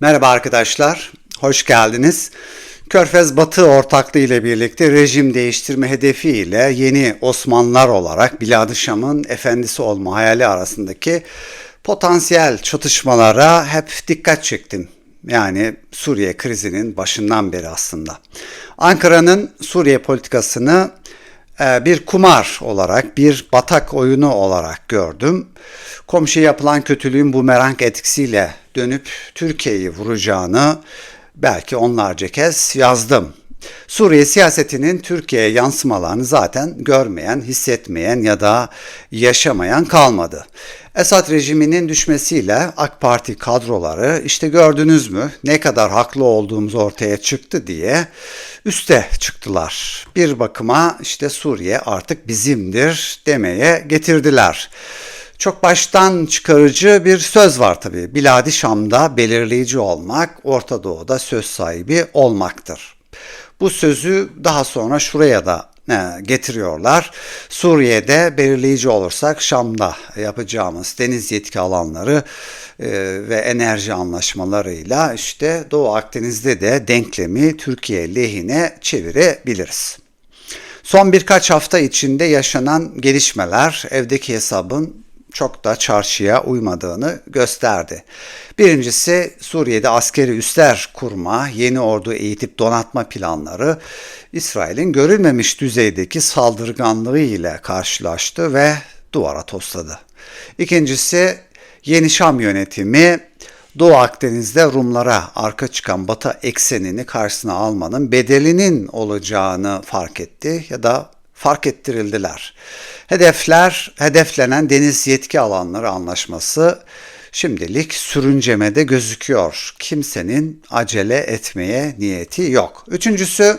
Merhaba arkadaşlar, hoş geldiniz. Körfez Batı ortaklığı ile birlikte rejim değiştirme hedefiyle yeni Osmanlılar olarak Bilad-ı Şam'ın efendisi olma hayali arasındaki potansiyel çatışmalara hep dikkat çektim. Yani Suriye krizinin başından beri aslında. Ankara'nın Suriye politikasını bir kumar olarak, bir batak oyunu olarak gördüm. Komşu yapılan kötülüğün bumerang etkisiyle dönüp Türkiye'yi vuracağını belki onlarca kez yazdım. Suriye siyasetinin Türkiye'ye yansımalarını zaten görmeyen, hissetmeyen ya da yaşamayan kalmadı. Esad rejiminin düşmesiyle AK Parti kadroları işte gördünüz mü ne kadar haklı olduğumuz ortaya çıktı diye üste çıktılar. Bir bakıma işte Suriye artık bizimdir demeye getirdiler. Çok baştan çıkarıcı bir söz var tabii. Biladi Şam'da belirleyici olmak, Orta Doğu'da söz sahibi olmaktır. Bu sözü daha sonra şuraya da getiriyorlar. Suriye'de belirleyici olursak Şam'da yapacağımız deniz yetki alanları e, ve enerji anlaşmalarıyla işte Doğu Akdeniz'de de denklemi Türkiye lehine çevirebiliriz. Son birkaç hafta içinde yaşanan gelişmeler evdeki hesabın çok da çarşıya uymadığını gösterdi. Birincisi Suriye'de askeri üsler kurma, yeni ordu eğitip donatma planları İsrail'in görülmemiş düzeydeki saldırganlığı ile karşılaştı ve duvara tosladı. İkincisi Yeni Şam yönetimi Doğu Akdeniz'de Rumlara arka çıkan Batı eksenini karşısına almanın bedelinin olacağını fark etti ya da fark ettirildiler. Hedefler, hedeflenen deniz yetki alanları anlaşması şimdilik sürüncemede gözüküyor. Kimsenin acele etmeye niyeti yok. Üçüncüsü,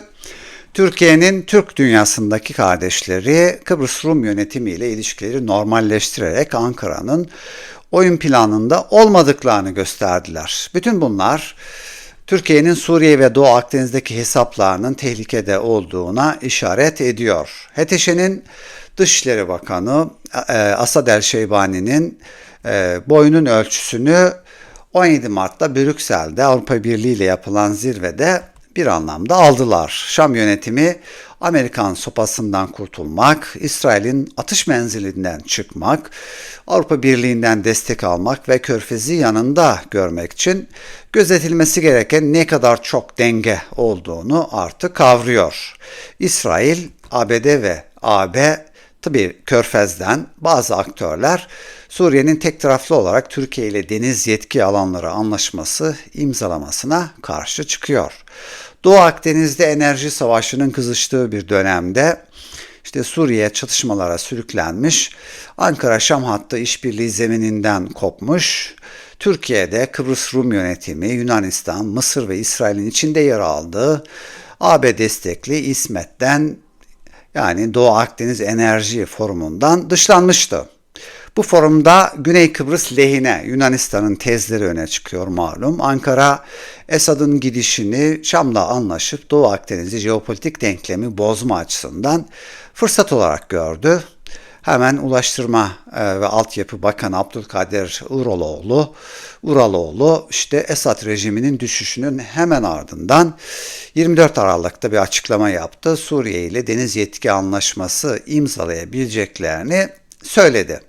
Türkiye'nin Türk dünyasındaki kardeşleri Kıbrıs Rum yönetimiyle ilişkileri normalleştirerek Ankara'nın oyun planında olmadıklarını gösterdiler. Bütün bunlar Türkiye'nin Suriye ve Doğu Akdeniz'deki hesaplarının tehlikede olduğuna işaret ediyor. HTŞ'nin Dışişleri Bakanı e, Asad El Şeybani'nin e, boyunun ölçüsünü 17 Mart'ta Brüksel'de Avrupa Birliği ile yapılan zirvede bir anlamda aldılar. Şam yönetimi Amerikan sopasından kurtulmak, İsrail'in atış menzilinden çıkmak, Avrupa Birliği'nden destek almak ve Körfez'i yanında görmek için gözetilmesi gereken ne kadar çok denge olduğunu artık kavruyor. İsrail, ABD ve AB tabi Körfez'den bazı aktörler Suriye'nin tek taraflı olarak Türkiye ile deniz yetki alanları anlaşması imzalamasına karşı çıkıyor. Doğu Akdeniz'de enerji savaşının kızıştığı bir dönemde işte Suriye çatışmalara sürüklenmiş, Ankara-Şam hattı işbirliği zemininden kopmuş, Türkiye'de Kıbrıs Rum yönetimi, Yunanistan, Mısır ve İsrail'in içinde yer aldığı AB destekli İsmet'ten yani Doğu Akdeniz Enerji Forumu'ndan dışlanmıştı. Bu forumda Güney Kıbrıs lehine Yunanistan'ın tezleri öne çıkıyor malum. Ankara Esad'ın gidişini Şam'la anlaşıp Doğu Akdeniz'i jeopolitik denklemi bozma açısından fırsat olarak gördü. Hemen Ulaştırma e, ve Altyapı Bakanı Abdülkadir Uraloğlu, Uraloğlu işte Esad rejiminin düşüşünün hemen ardından 24 Aralık'ta bir açıklama yaptı. Suriye ile deniz yetki anlaşması imzalayabileceklerini söyledi.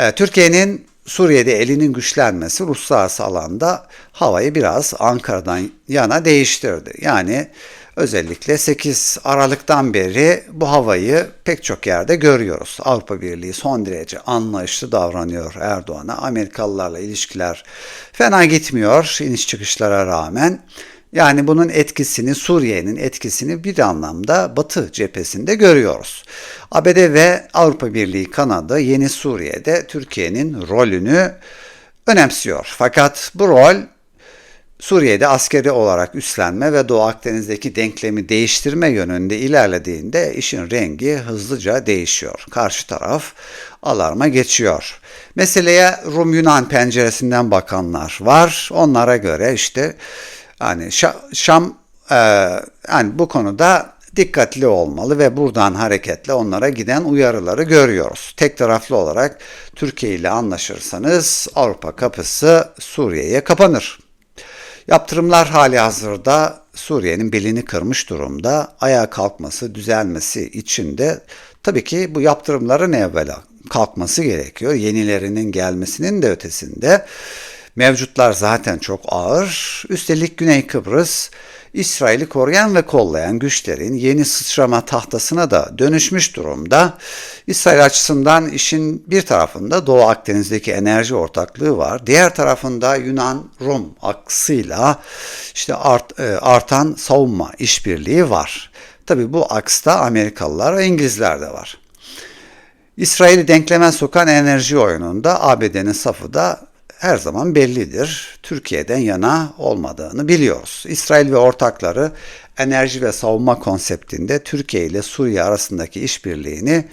E, Türkiye'nin Suriye'de elinin güçlenmesi uluslararası alanda havayı biraz Ankara'dan yana değiştirdi. Yani özellikle 8 Aralık'tan beri bu havayı pek çok yerde görüyoruz. Avrupa Birliği son derece anlayışlı davranıyor Erdoğan'a. Amerikalılarla ilişkiler fena gitmiyor iniş çıkışlara rağmen. Yani bunun etkisini, Suriye'nin etkisini bir anlamda Batı cephesinde görüyoruz. ABD ve Avrupa Birliği Kanada yeni Suriye'de Türkiye'nin rolünü önemsiyor. Fakat bu rol Suriye'de askeri olarak üstlenme ve Doğu Akdeniz'deki denklemi değiştirme yönünde ilerlediğinde işin rengi hızlıca değişiyor. Karşı taraf alarma geçiyor. Meseleye Rum-Yunan penceresinden bakanlar var. Onlara göre işte yani Şam e, yani bu konuda dikkatli olmalı ve buradan hareketle onlara giden uyarıları görüyoruz. Tek taraflı olarak Türkiye ile anlaşırsanız Avrupa kapısı Suriye'ye kapanır. Yaptırımlar hali hazırda Suriye'nin belini kırmış durumda. Ayağa kalkması, düzelmesi için de tabii ki bu yaptırımların evvela kalkması gerekiyor. Yenilerinin gelmesinin de ötesinde. Mevcutlar zaten çok ağır. Üstelik Güney Kıbrıs İsrail'i koruyan ve kollayan güçlerin yeni sıçrama tahtasına da dönüşmüş durumda. İsrail açısından işin bir tarafında Doğu Akdeniz'deki enerji ortaklığı var. Diğer tarafında Yunan-Rum aksıyla işte art, e, artan savunma işbirliği var. Tabi bu aksta Amerikalılar ve İngilizler de var. İsrail'i denkleme sokan enerji oyununda ABD'nin safı da her zaman bellidir. Türkiye'den yana olmadığını biliyoruz. İsrail ve ortakları enerji ve savunma konseptinde Türkiye ile Suriye arasındaki işbirliğini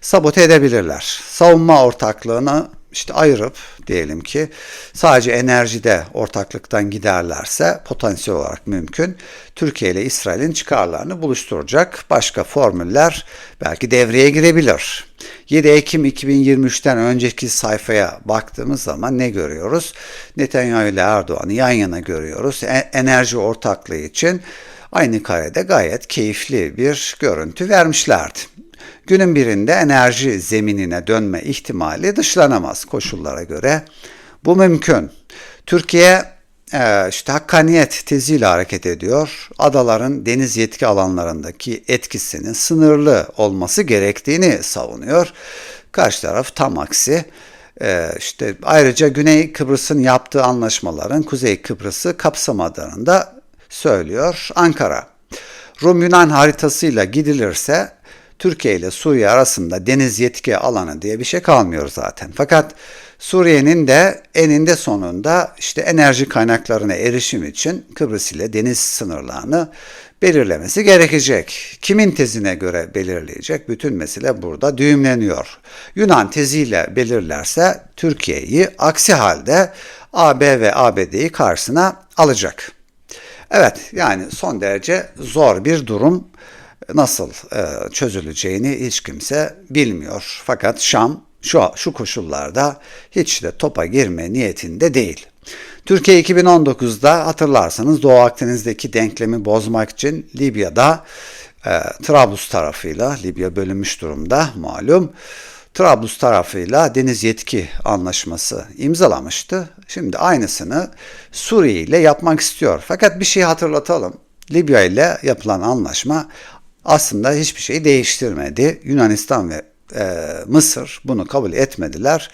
sabote edebilirler. Savunma ortaklığını işte ayırıp diyelim ki sadece enerjide ortaklıktan giderlerse potansiyel olarak mümkün. Türkiye ile İsrail'in çıkarlarını buluşturacak başka formüller belki devreye girebilir. 7 Ekim 2023'ten önceki sayfaya baktığımız zaman ne görüyoruz? Netanyahu ile Erdoğan'ı yan yana görüyoruz. E- enerji ortaklığı için aynı karede gayet keyifli bir görüntü vermişlerdi. Günün birinde enerji zeminine dönme ihtimali dışlanamaz koşullara göre. Bu mümkün. Türkiye işte hakkaniyet teziyle hareket ediyor. Adaların deniz yetki alanlarındaki etkisinin sınırlı olması gerektiğini savunuyor. Karşı taraf tam aksi. E, işte ayrıca Güney Kıbrıs'ın yaptığı anlaşmaların Kuzey Kıbrıs'ı kapsamadığını da söylüyor Ankara. Rum-Yunan haritasıyla gidilirse Türkiye ile Suriye arasında deniz yetki alanı diye bir şey kalmıyor zaten. Fakat Suriye'nin de eninde sonunda işte enerji kaynaklarına erişim için Kıbrıs ile deniz sınırlarını belirlemesi gerekecek. Kimin tezine göre belirleyecek? Bütün mesele burada düğümleniyor. Yunan teziyle belirlerse Türkiye'yi aksi halde AB ve ABD'yi karşısına alacak. Evet yani son derece zor bir durum nasıl e, çözüleceğini hiç kimse bilmiyor. Fakat Şam şu, şu koşullarda hiç de topa girme niyetinde değil. Türkiye 2019'da hatırlarsanız Doğu Akdeniz'deki denklemi bozmak için Libya'da e, Trablus tarafıyla, Libya bölünmüş durumda malum, Trablus tarafıyla deniz yetki anlaşması imzalamıştı. Şimdi aynısını Suriye ile yapmak istiyor. Fakat bir şey hatırlatalım. Libya ile yapılan anlaşma aslında hiçbir şey değiştirmedi. Yunanistan ve e, Mısır bunu kabul etmediler.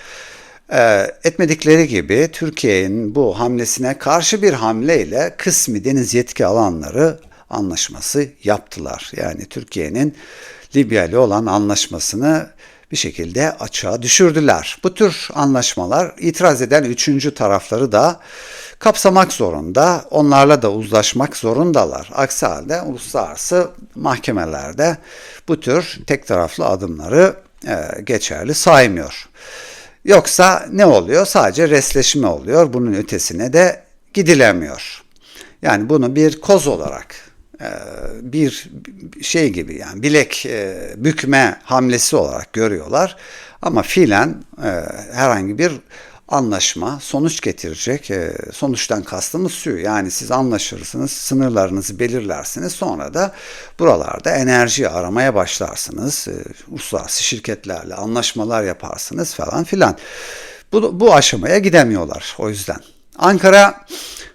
E, etmedikleri gibi Türkiye'nin bu hamlesine karşı bir hamleyle kısmi deniz yetki alanları anlaşması yaptılar. Yani Türkiye'nin Libya ile olan anlaşmasını bir şekilde açığa düşürdüler. Bu tür anlaşmalar itiraz eden üçüncü tarafları da kapsamak zorunda, onlarla da uzlaşmak zorundalar. Aksi halde uluslararası mahkemelerde bu tür tek taraflı adımları e, geçerli saymıyor. Yoksa ne oluyor? Sadece resleşme oluyor. Bunun ötesine de gidilemiyor. Yani bunu bir koz olarak bir şey gibi yani bilek e, bükme hamlesi olarak görüyorlar. Ama fiilen e, herhangi bir anlaşma sonuç getirecek. E, sonuçtan kastımız şu yani siz anlaşırsınız, sınırlarınızı belirlersiniz sonra da buralarda enerji aramaya başlarsınız. E, uluslararası şirketlerle anlaşmalar yaparsınız falan filan. Bu, bu aşamaya gidemiyorlar o yüzden. Ankara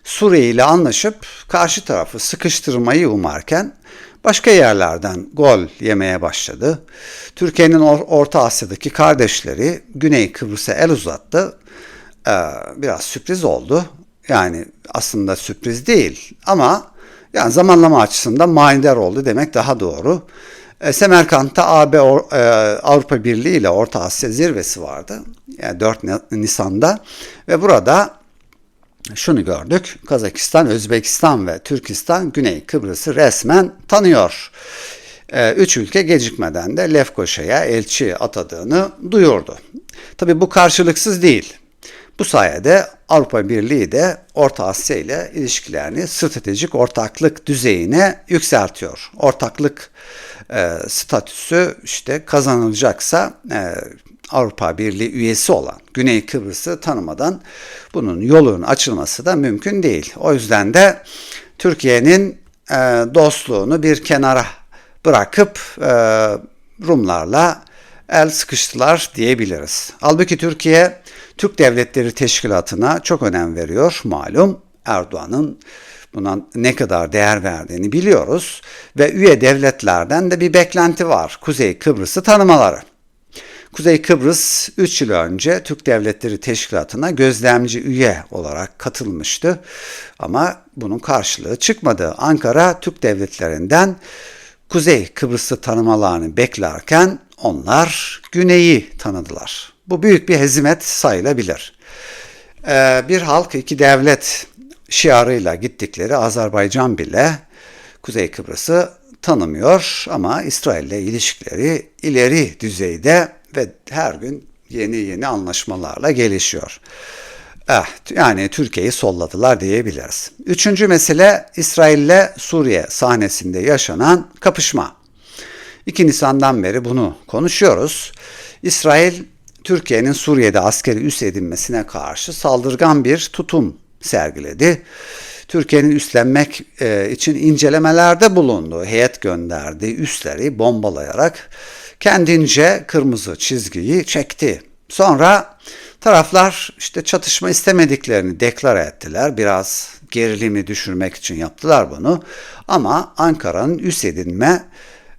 Suriye ile anlaşıp karşı tarafı sıkıştırmayı umarken başka yerlerden gol yemeye başladı. Türkiye'nin Orta Asya'daki kardeşleri Güney Kıbrıs'a el uzattı e, biraz sürpriz oldu. Yani aslında sürpriz değil ama yani zamanlama açısından manidar oldu demek daha doğru. E, Semerkant'ta AB e, Avrupa Birliği ile Orta Asya zirvesi vardı. Yani 4 Nisan'da ve burada şunu gördük. Kazakistan, Özbekistan ve Türkistan Güney Kıbrıs'ı resmen tanıyor. E, üç ülke gecikmeden de Lefkoşa'ya elçi atadığını duyurdu. Tabi bu karşılıksız değil. Bu sayede Avrupa Birliği de Orta Asya ile ilişkilerini stratejik ortaklık düzeyine yükseltiyor. Ortaklık e, statüsü işte kazanılacaksa e, Avrupa Birliği üyesi olan Güney Kıbrıs'ı tanımadan bunun yolunun açılması da mümkün değil. O yüzden de Türkiye'nin e, dostluğunu bir kenara bırakıp e, Rumlarla el sıkıştılar diyebiliriz. Halbuki Türkiye Türk Devletleri Teşkilatı'na çok önem veriyor malum. Erdoğan'ın buna ne kadar değer verdiğini biliyoruz ve üye devletlerden de bir beklenti var. Kuzey Kıbrıs'ı tanımaları. Kuzey Kıbrıs 3 yıl önce Türk Devletleri Teşkilatı'na gözlemci üye olarak katılmıştı. Ama bunun karşılığı çıkmadı. Ankara Türk devletlerinden Kuzey Kıbrıs'ı tanımalarını beklerken onlar Güney'i tanıdılar. Bu büyük bir hezimet sayılabilir. Ee, bir halk iki devlet şiarıyla gittikleri Azerbaycan bile Kuzey Kıbrıs'ı tanımıyor ama İsrail ile ilişkileri ileri düzeyde ve her gün yeni yeni anlaşmalarla gelişiyor. Eh, yani Türkiye'yi solladılar diyebiliriz. Üçüncü mesele İsrail ile Suriye sahnesinde yaşanan kapışma. 2 Nisan'dan beri bunu konuşuyoruz. İsrail Türkiye'nin Suriye'de askeri üs edinmesine karşı saldırgan bir tutum sergiledi. Türkiye'nin üstlenmek e, için incelemelerde bulundu. Heyet gönderdi, üsleri bombalayarak kendince kırmızı çizgiyi çekti. Sonra taraflar işte çatışma istemediklerini deklar ettiler. Biraz gerilimi düşürmek için yaptılar bunu. Ama Ankara'nın üs edinme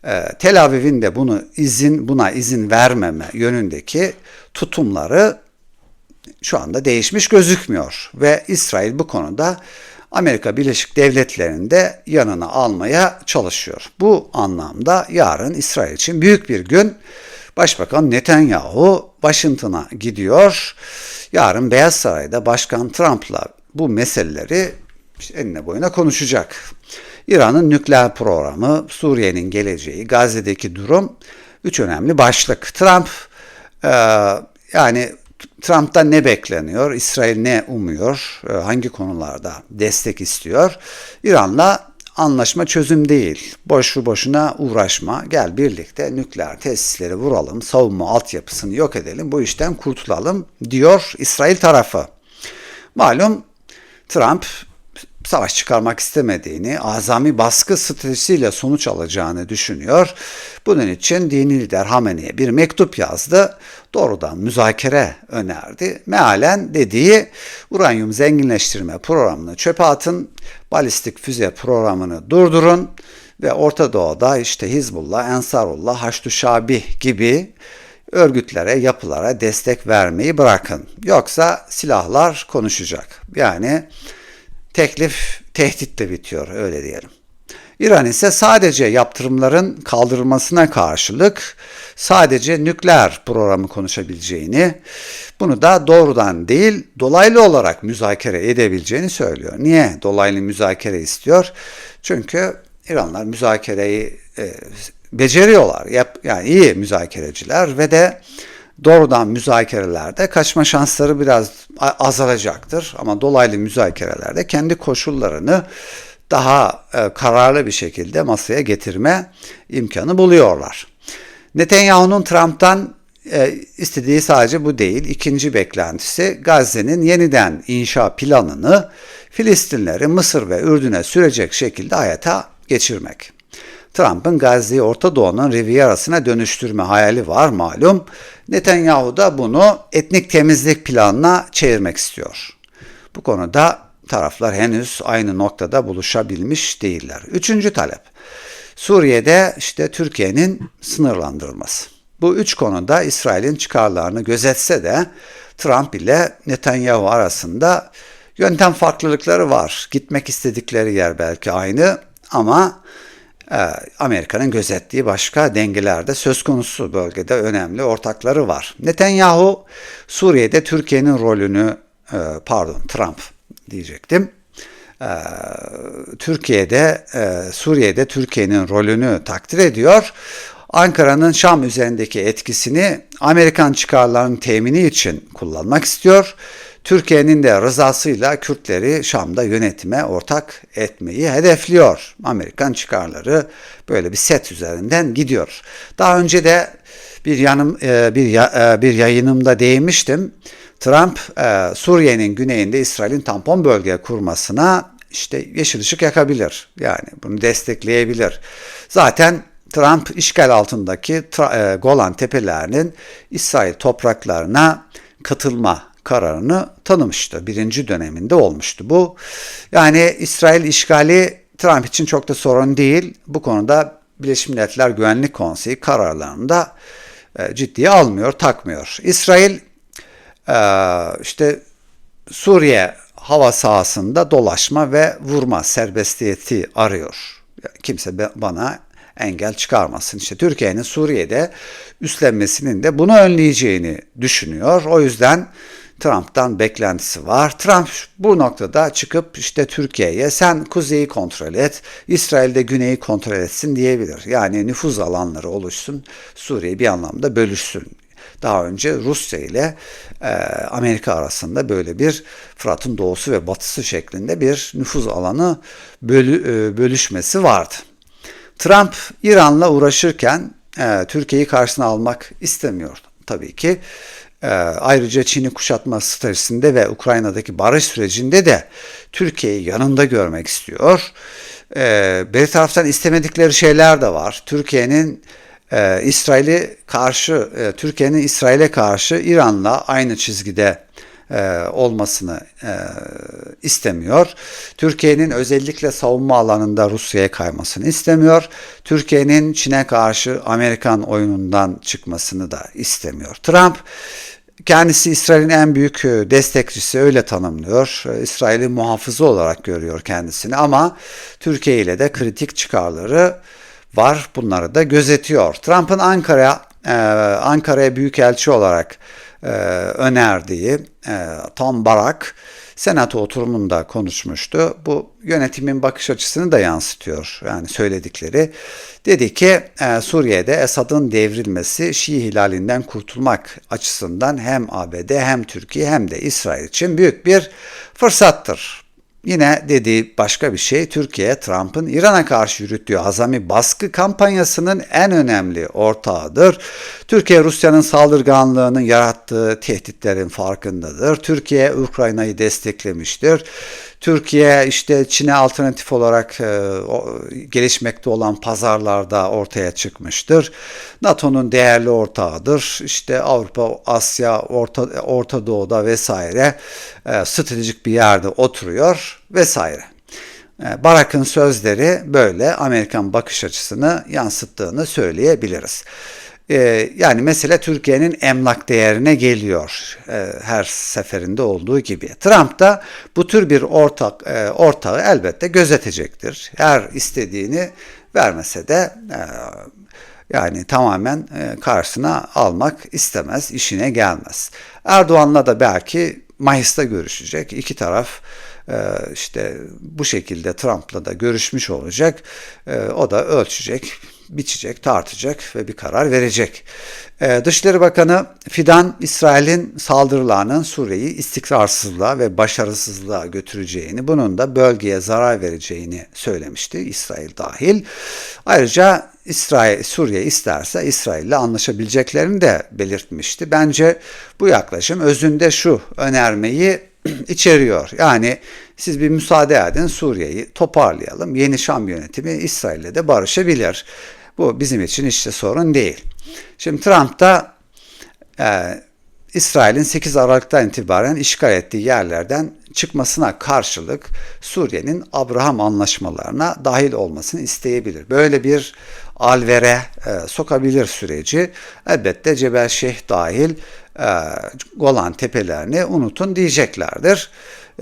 e, Tel Aviv'in de bunu izin buna izin vermeme yönündeki tutumları şu anda değişmiş gözükmüyor ve İsrail bu konuda Amerika Birleşik Devletleri'ni de yanına almaya çalışıyor. Bu anlamda yarın İsrail için büyük bir gün. Başbakan Netanyahu Washington'a gidiyor. Yarın Beyaz Saray'da Başkan Trump'la bu meseleleri işte enine boyuna konuşacak. İran'ın nükleer programı, Suriye'nin geleceği, Gazze'deki durum üç önemli başlık. Trump e, yani Trump'tan ne bekleniyor? İsrail ne umuyor? E, hangi konularda destek istiyor? İran'la anlaşma çözüm değil. Boşu boşuna uğraşma. Gel birlikte nükleer tesisleri vuralım, savunma altyapısını yok edelim, bu işten kurtulalım diyor İsrail tarafı. Malum Trump savaş çıkarmak istemediğini, azami baskı stratejisiyle sonuç alacağını düşünüyor. Bunun için dini lider Hamene'ye bir mektup yazdı. Doğrudan müzakere önerdi. Mealen dediği uranyum zenginleştirme programını çöpe atın, balistik füze programını durdurun ve Orta Doğu'da işte Hizbullah, Ensarullah, Haçlı Şabi gibi örgütlere, yapılara destek vermeyi bırakın. Yoksa silahlar konuşacak. Yani teklif tehditle bitiyor öyle diyelim. İran ise sadece yaptırımların kaldırılmasına karşılık sadece nükleer programı konuşabileceğini, bunu da doğrudan değil dolaylı olarak müzakere edebileceğini söylüyor. Niye dolaylı müzakere istiyor? Çünkü İranlar müzakereyi e, beceriyorlar. Yap, yani iyi müzakereciler ve de doğrudan müzakerelerde kaçma şansları biraz azalacaktır. Ama dolaylı müzakerelerde kendi koşullarını daha e, kararlı bir şekilde masaya getirme imkanı buluyorlar. Netanyahu'nun Trump'tan e, istediği sadece bu değil. İkinci beklentisi Gazze'nin yeniden inşa planını Filistinleri Mısır ve Ürdün'e sürecek şekilde hayata geçirmek. Trump'ın Gazze'yi Orta Doğu'nun Riviera'sına dönüştürme hayali var malum. Netanyahu da bunu etnik temizlik planına çevirmek istiyor. Bu konuda taraflar henüz aynı noktada buluşabilmiş değiller. Üçüncü talep. Suriye'de işte Türkiye'nin sınırlandırılması. Bu üç konuda İsrail'in çıkarlarını gözetse de Trump ile Netanyahu arasında yöntem farklılıkları var. Gitmek istedikleri yer belki aynı ama Amerika'nın gözettiği başka dengelerde söz konusu bölgede önemli ortakları var. Netanyahu Suriye'de Türkiye'nin rolünü e, pardon Trump diyecektim. E, Türkiye'de Suriye'de Türkiye'nin rolünü takdir ediyor. Ankara'nın Şam üzerindeki etkisini Amerikan çıkarlarının temini için kullanmak istiyor. Türkiye'nin de rızasıyla Kürtleri Şam'da yönetime ortak etmeyi hedefliyor. Amerikan çıkarları böyle bir set üzerinden gidiyor. Daha önce de bir yanım e, bir e, bir yayınımda değinmiştim. Trump e, Suriye'nin güneyinde İsrail'in tampon bölge kurmasına işte yeşil ışık yakabilir. Yani bunu destekleyebilir. Zaten Trump işgal altındaki Golan tepelerinin İsrail topraklarına katılma kararını tanımıştı. Birinci döneminde olmuştu bu. Yani İsrail işgali Trump için çok da sorun değil. Bu konuda Birleşmiş Milletler Güvenlik Konseyi kararlarında e, ciddiye almıyor, takmıyor. İsrail e, işte Suriye hava sahasında dolaşma ve vurma serbestiyeti arıyor. Kimse bana engel çıkarmasın. İşte Türkiye'nin Suriye'de üstlenmesinin de bunu önleyeceğini düşünüyor. O yüzden Trump'tan beklentisi var. Trump bu noktada çıkıp işte Türkiye'ye sen kuzeyi kontrol et, İsrail'de güneyi kontrol etsin diyebilir. Yani nüfuz alanları oluşsun, Suriye bir anlamda bölüşsün. Daha önce Rusya ile e, Amerika arasında böyle bir Fırat'ın doğusu ve batısı şeklinde bir nüfuz alanı bölü, e, bölüşmesi vardı. Trump İran'la uğraşırken e, Türkiye'yi karşısına almak istemiyor tabii ki. E, ayrıca Çin'i kuşatma stratejisinde ve Ukrayna'daki barış sürecinde de Türkiye'yi yanında görmek istiyor. E, bir taraftan istemedikleri şeyler de var. Türkiye'nin e, İsrail'e karşı, e, Türkiye'nin İsrail'e karşı İran'la aynı çizgide e, olmasını e, istemiyor. Türkiye'nin özellikle savunma alanında Rusya'ya kaymasını istemiyor. Türkiye'nin Çin'e karşı Amerikan oyunundan çıkmasını da istemiyor. Trump kendisi İsrail'in en büyük e, destekçisi öyle tanımlıyor. E, İsrail'in muhafızı olarak görüyor kendisini ama Türkiye ile de kritik çıkarları var. Bunları da gözetiyor. Trump'ın Ankara e, Ankara'ya büyükelçi olarak önerdiği Tom Barak Senato oturumunda konuşmuştu. Bu yönetimin bakış açısını da yansıtıyor. Yani söyledikleri. Dedi ki e, Suriye'de Esad'ın devrilmesi Şii hilalinden kurtulmak açısından hem ABD hem Türkiye hem de İsrail için büyük bir fırsattır. Yine dediği başka bir şey Türkiye Trump'ın İran'a karşı yürüttüğü azami baskı kampanyasının en önemli ortağıdır. Türkiye Rusya'nın saldırganlığının yarattığı tehditlerin farkındadır. Türkiye Ukrayna'yı desteklemiştir. Türkiye işte Çin'e alternatif olarak e, o, gelişmekte olan pazarlarda ortaya çıkmıştır. NATO'nun değerli ortağıdır. İşte Avrupa, Asya, Orta, Orta Doğu'da vesaire e, stratejik bir yerde oturuyor vesaire. E, Barak'ın sözleri böyle Amerikan bakış açısını yansıttığını söyleyebiliriz. Ee, yani mesele Türkiye'nin emlak değerine geliyor e, her seferinde olduğu gibi. Trump da bu tür bir ortak e, ortağı elbette gözetecektir. Her istediğini vermese de e, yani tamamen karşısına almak istemez, işine gelmez. Erdoğan'la da belki Mayıs'ta görüşecek. İki taraf işte bu şekilde Trump'la da görüşmüş olacak. O da ölçecek biçecek, tartacak ve bir karar verecek. Ee, Dışişleri Bakanı Fidan, İsrail'in saldırılarının Suriye'yi istikrarsızlığa ve başarısızlığa götüreceğini, bunun da bölgeye zarar vereceğini söylemişti, İsrail dahil. Ayrıca İsrail, Suriye isterse İsrail ile anlaşabileceklerini de belirtmişti. Bence bu yaklaşım özünde şu önermeyi içeriyor. Yani siz bir müsaade edin Suriye'yi toparlayalım. Yeni Şam yönetimi İsrail'le de barışabilir. Bu bizim için işte sorun değil. Şimdi Trump da e, İsrail'in 8 Aralık'tan itibaren işgal ettiği yerlerden çıkmasına karşılık Suriye'nin Abraham anlaşmalarına dahil olmasını isteyebilir. Böyle bir alvere e, sokabilir süreci. Elbette Cebel Şeyh dahil e, Golan tepelerini unutun diyeceklerdir.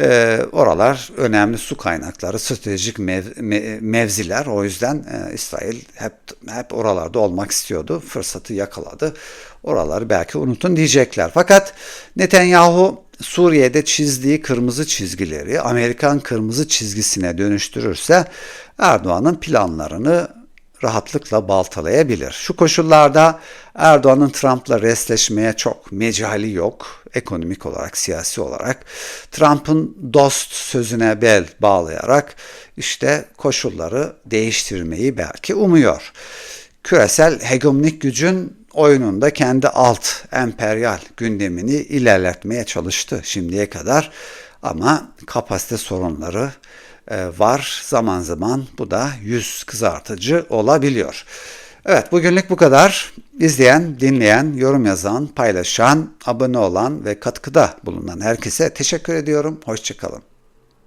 E, oralar önemli su kaynakları, stratejik mev, me, mevziler. O yüzden e, İsrail hep hep oralarda olmak istiyordu. Fırsatı yakaladı. Oraları belki unutun diyecekler. Fakat Netanyahu Suriye'de çizdiği kırmızı çizgileri Amerikan kırmızı çizgisine dönüştürürse Erdoğan'ın planlarını rahatlıkla baltalayabilir. Şu koşullarda Erdoğan'ın Trump'la resleşmeye çok mecali yok ekonomik olarak, siyasi olarak. Trump'ın dost sözüne bel bağlayarak işte koşulları değiştirmeyi belki umuyor. Küresel hegemonik gücün oyununda kendi alt emperyal gündemini ilerletmeye çalıştı şimdiye kadar. Ama kapasite sorunları var. Zaman zaman bu da yüz kızartıcı olabiliyor. Evet bugünlük bu kadar. İzleyen, dinleyen, yorum yazan, paylaşan, abone olan ve katkıda bulunan herkese teşekkür ediyorum. Hoşçakalın.